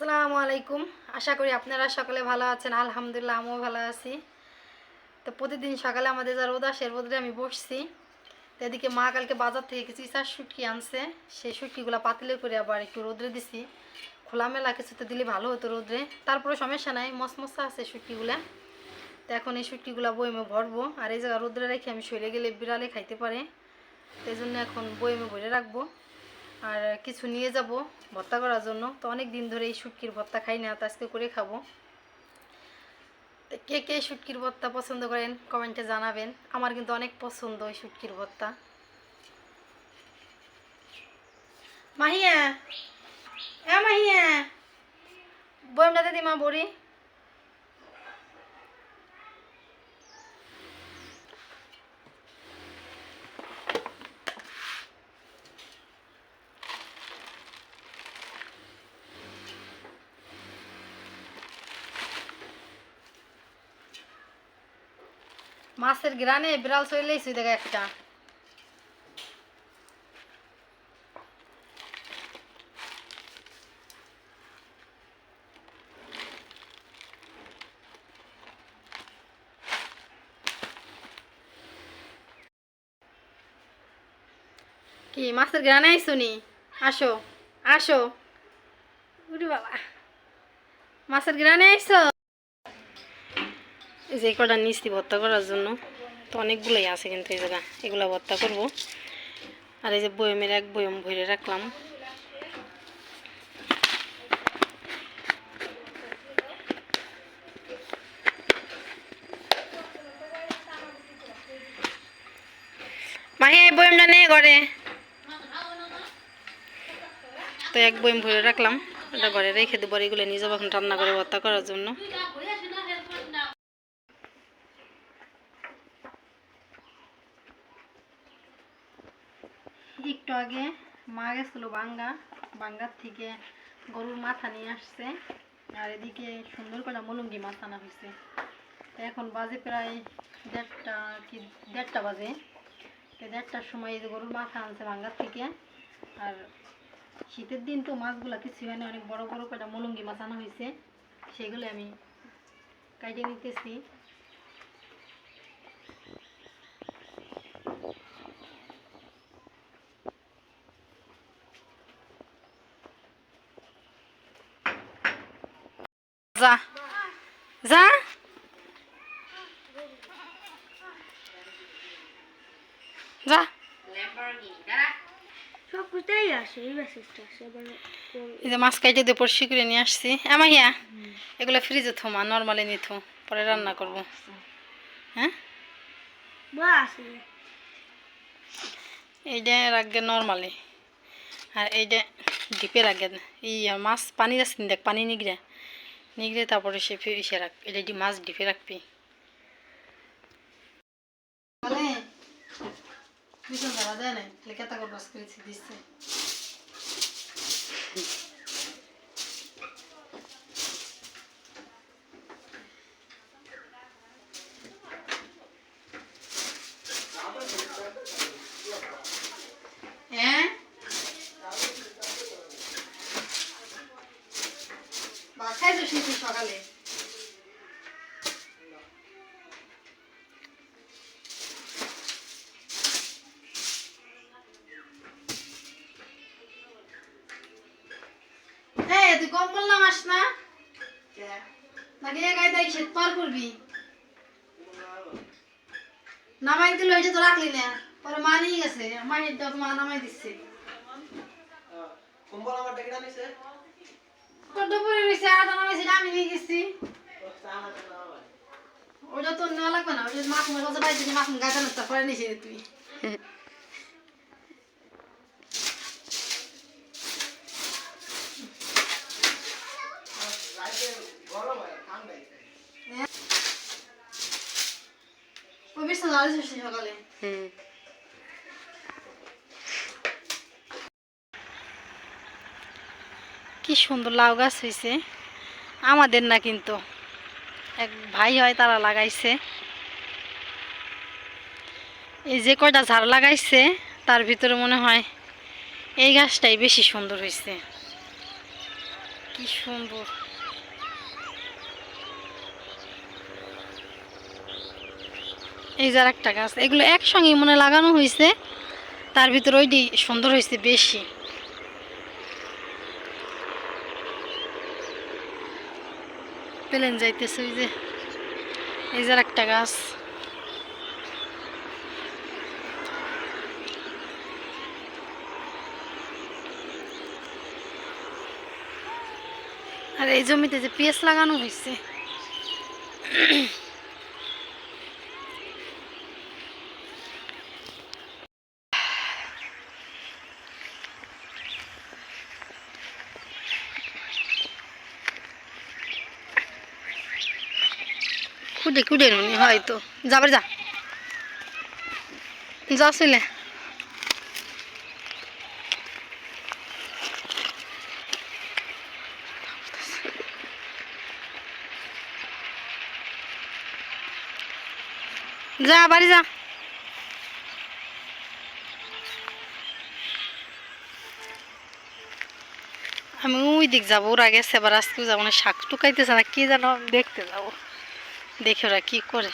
আসসালামু আলাইকুম। আশা করি আপনারা সকলে ভালো আছেন। আলহামদুলিল্লাহ, আমিও ভালো আছি। তো প্রতিদিন সকালে আমাদের যা রোদ আসে রোদে আমি বসছি। তো এদিকে মা কালকে বাজার থেকে কিছু চার শুটকি আনছে। সেই শুটকিগুলো পাতিলে করে আবার একটু রোদ্রে দিছি। খোলামেলা কিছুতে দিলে ভালো হতো রোদ্রে। তারপরে সমস্যা নাই মশমশা আছে শুটকিগুলো। তো এখন এই শুটকিগুলো বইমে ভরবো। আর এই জায়গা রোদ্রে রেখে আমি সরে গেলে বিড়ালে খাইতে পারে। এই জন্য এখন বইমে ভরে রাখব। আর কিছু নিয়ে যাব ভর্তা করার জন্য। তো অনেক দিন ধরে এই শুটকির ভর্তা খাই না, তো আজকে করে খাব। কে কে শুটকির ভর্তা পছন্দ করেন কমেন্টে জানাবেন। আমার কিন্তু অনেক পছন্দ ওই শুটকির ভর্তা। মাহিয়া, এ মাহিয়া। বইমটা দিদি মা বড়ি। মাছের গ্রানে বিড়াল চলেই চলেইছি দেখে একটা। কি, মাছের গ্রানে আইসো নি? আসো আসো। বাবা। মাছের গ্রানে আইসো যে কটা নিচ্ছি ভর্তা করার জন্য, তো অনেকগুলোই আছে কিন্তু এই জায়গা, এগুলো ভর্তা করব। আর এই যে বয়মের এক বয়ম ভরে রাখলাম। মাহি, এই বয়মটা ঘরে। তো এক বয়ম ভরে রাখলাম এটা ঘরে রেখে দেবো এগুলো নিয়ে যাব এখন রান্না করে ভর্তা করার জন্য। একটু আগে মা গেছিল বাঙ্গা, বাঙ্গার থেকে গরুর মাথা নিয়ে আসছে। আর এদিকে সুন্দর করে মলঙ্গি মাছ আনা হয়েছে। এখন বাজে প্রায় দেড়টা কি, দেড়টা বাজে। তো দেড়টার সময় এই যে গরুর মাথা আনছে বাঙ্গার থেকে। আর শীতের দিন তো মাছগুলো কিছু হয় না, অনেক বড় বড় করে মলঙ্গি মাছ আনা হয়েছে। সেগুলো আমি কাটিয়ে নিতেছি। যা যা আসে? এই যে মাছ কাইটে দিয়ে পরিষ্কার করে নিয়ে আসছি। আমাহিয়া এগুলো ফ্রিজে থোমা নর্মালি নিয়ে থো পরে রান্না করব। হ্যাঁ? এইটা রাখবে নর্মালি আর এইটা ডিপে রাখবে আর মাছ পানি আছে দেখ পানি নিগড়ে। নিগড়ে তারপরে সে ফিসে রাখ, এটা ডি মাছ ডিপে রাখবি? ভীষণ ধরা যায় না কেতা করেছি দিচ্ছে বাসায় তো শুনছি সকালে। তুই কম বললাম আস না নাকি একাই তাই পার করবি? নামাই দিল হয়েছে তো রাখলি না। পরে মা নিয়ে গেছে তো মা নামাই দিচ্ছে। কুম্বল আমার ডেকে আনিছে কত পরে রয়েছে আদা নামাইছে আমি নিয়ে গেছি। ওটা তো নেওয়া লাগবে না ওটা মাছ মাছ বাড়ি থেকে মাছ গাছ আনার তারপরে নিয়েছে তুই। গরম হয় ওই বেশ সকালে। কি সুন্দর লাউ গাছ হয়েছে আমাদের না কিন্তু। এক ভাই হয় তারা লাগাইছে। এই যে কয়টা ঝাড় লাগাইছে, তার ভিতরে মনে হয় এই গাছটাই বেশি সুন্দর হয়েছে কি সুন্দর। এই যার একটা গাছ, এগুলো একসঙ্গে মনে লাগানো হয়েছে তার ভিতরে ওইটি সুন্দর হয়েছে বেশি। পেলেন যাইতেছে, ওই যে, এই যে একটা গাছ। আর এই জমিতে যে পেঁয়াজ লাগানো হয়েছে খুঁড়ে খুঁড়ে নুনি হয়তো। যাবার যা। যা ছিলে। যা, বাড়ি যা। আমি ওই দিক যাব, ওরা গেছে এবার আজকেও যাব না, শাক টুকাইতেছে না, কি জানো দেখতে যাব। দেখে ওরা কী করে।